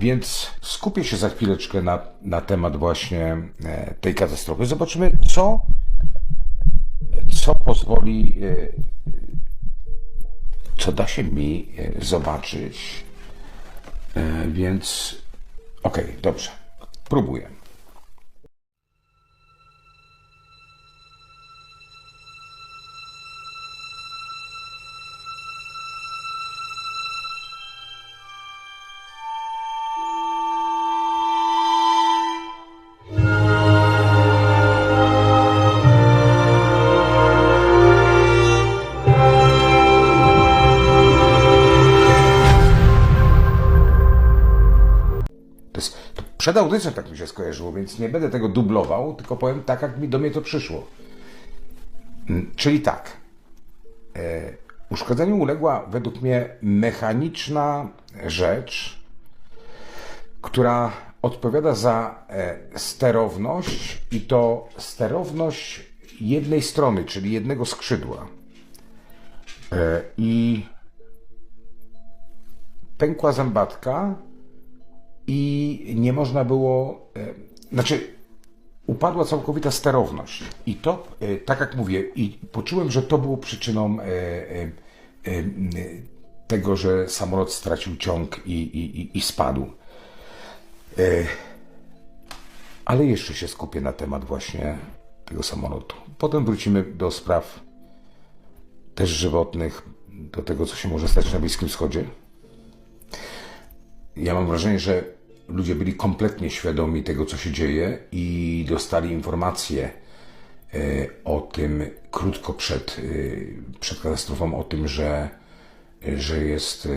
Więc skupię się za chwileczkę na, na temat właśnie e, tej katastrofy. Zobaczymy, co, co pozwoli, e, co da się mi e, zobaczyć. Więc okej, dobrze, próbuję. Przed audycją tak mi się skojarzyło, więc nie będę tego dublował, tylko powiem tak, jak mi do mnie to przyszło. Mm, Czyli tak. E, uszkodzeniu uległa według mnie mechaniczna rzecz, która odpowiada za e, sterowność i to sterowność jednej strony, czyli jednego skrzydła. E, I pękła zębatka, i nie można było, e, znaczy upadła całkowita sterowność. I to, e, tak jak mówię, i poczułem, że to było przyczyną e, tego, że samolot stracił ciąg i, i, i, spadł. Ale jeszcze się skupię na temat właśnie tego samolotu. Potem wrócimy do spraw też żywotnych, do tego, co się może stać na Bliskim Wschodzie ja mam wrażenie, że ludzie byli kompletnie świadomi tego, co się dzieje i dostali informacje e, o tym krótko przed, e, przed katastrofą, o tym, że, że jest e,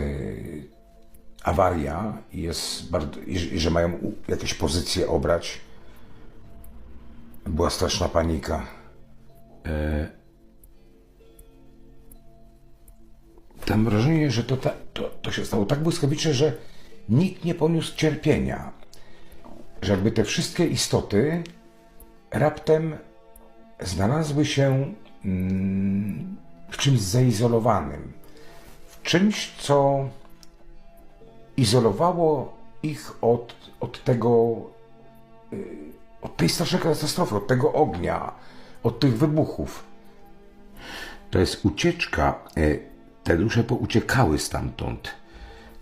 awaria i, jest bardzo, i, że- mają jakieś pozycje obrać. Była straszna panika. Mam wrażenie, że to, ta, to, to się stało tak błyskawicznie, że nikt nie poniósł cierpienia. Że te wszystkie istoty raptem znalazły się mm, w czymś zaizolowanym. W czymś, co izolowało ich od, od tego, y, od tej strasznej katastrofy, od tego ognia, od tych wybuchów. To jest ucieczka. e, Te dusze pouciekały stamtąd.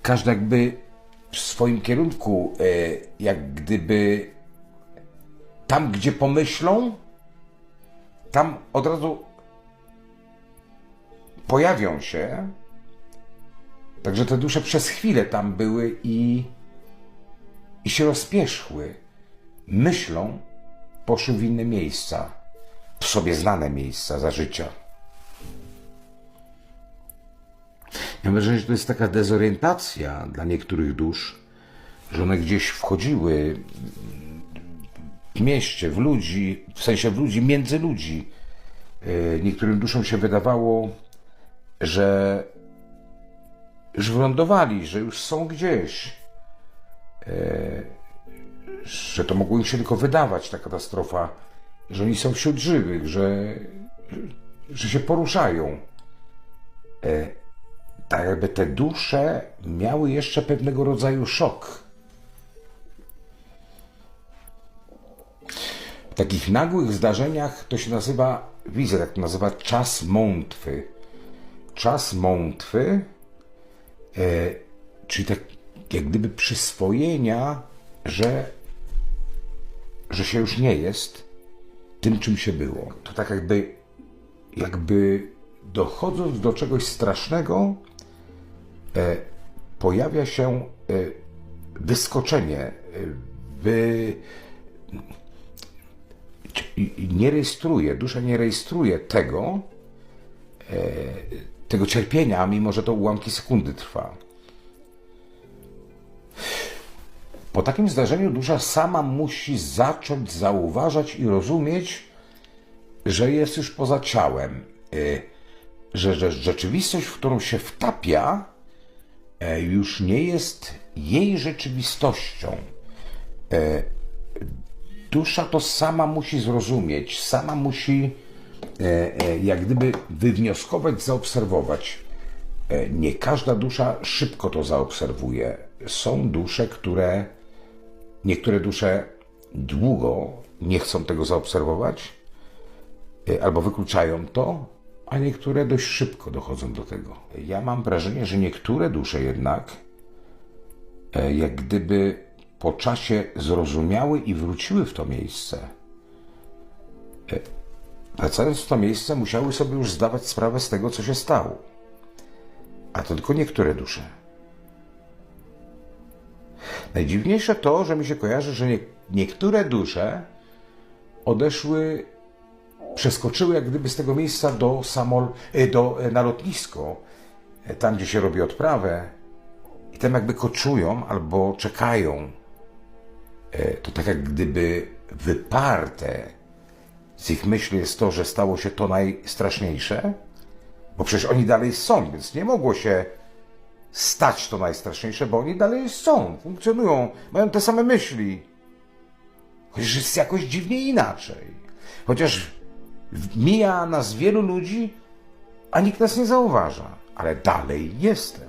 Każda jakby w swoim kierunku, e, jak gdyby tam, gdzie pomyślą, tam od razu pojawią się. Także te dusze przez chwilę tam były i, i się rozpierzchły. Myślą, poszły w inne miejsca, w sobie znane miejsca za życia. Ja mam wrażenie, że to jest taka dezorientacja dla niektórych dusz, że one gdzieś wchodziły w mieście, w ludzi, w sensie w ludzi, między ludzi. E, Niektórym duszom się wydawało, że już wylądowali, że już są gdzieś. E, Że to mogło im się tylko wydawać, ta katastrofa, że oni są wśród żywych, że, że się poruszają tak jakby te dusze miały jeszcze pewnego rodzaju szok. W takich nagłych zdarzeniach to się nazywa, widzę, tak to nazywa czas mątwy. Czas mątwy, e, czyli tak jak gdyby przyswojenia, że, że się już nie jest tym, czym się było. To tak jakby, jakby dochodząc do czegoś strasznego, pojawia się e, wyskoczenie, e, wy, nie rejestruje, dusza nie rejestruje tego, e, tego cierpienia, mimo że to ułamki sekundy trwa. Po takim zdarzeniu dusza sama musi zacząć zauważać i rozumieć, że jest już poza ciałem, że, rzeczywistość, w którą się wtapia, e, już nie jest jej rzeczywistością. E, Dusza to sama musi zrozumieć, sama musi e, e, jak gdyby wywnioskować, zaobserwować. E, Nie każda dusza szybko to zaobserwuje. Są dusze, które, niektóre dusze długo nie chcą tego zaobserwować, e, albo wykluczają to, a niektóre dość szybko dochodzą do tego. Ja mam wrażenie, że niektóre dusze jednak, e, jak gdyby po czasie zrozumiały i wróciły w to miejsce. E, Wracając w to miejsce, musiały sobie już zdawać sprawę z tego, co się stało. A to tylko niektóre dusze. Najdziwniejsze to, że mi się kojarzy, że nie, niektóre dusze odeszły, przeskoczyły jak gdyby z tego miejsca do samol, e, do, e, na lotnisko, e, tam gdzie się robi odprawę i tam jakby koczują albo czekają. To tak jak gdyby wyparte z ich myśli jest to, że stało się to najstraszniejsze, bo przecież oni dalej są, więc nie mogło się stać to najstraszniejsze, bo oni dalej są, funkcjonują, mają te same myśli. Chociaż jest jakoś dziwnie inaczej. Chociaż mija nas wielu ludzi, a nikt nas nie zauważa, ale dalej jestem.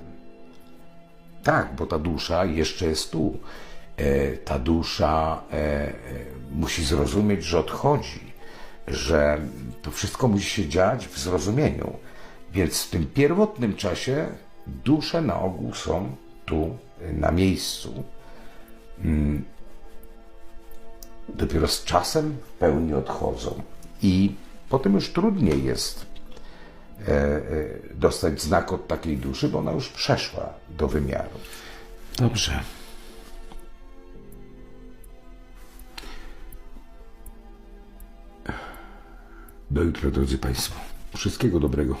Tak, bo ta dusza jeszcze jest tu. E, ta dusza e, e, musi zrozumieć, że odchodzi, że to wszystko musi się dziać w zrozumieniu. Więc w tym pierwotnym czasie dusze na ogół są tu, e, na miejscu. Mm. Dopiero z czasem w pełni odchodzą. I potem już trudniej jest e, e, dostać znak od takiej duszy, bo ona już przeszła do wymiaru. Dobrze. Do jutra, drodzy Państwo. Wszystkiego dobrego.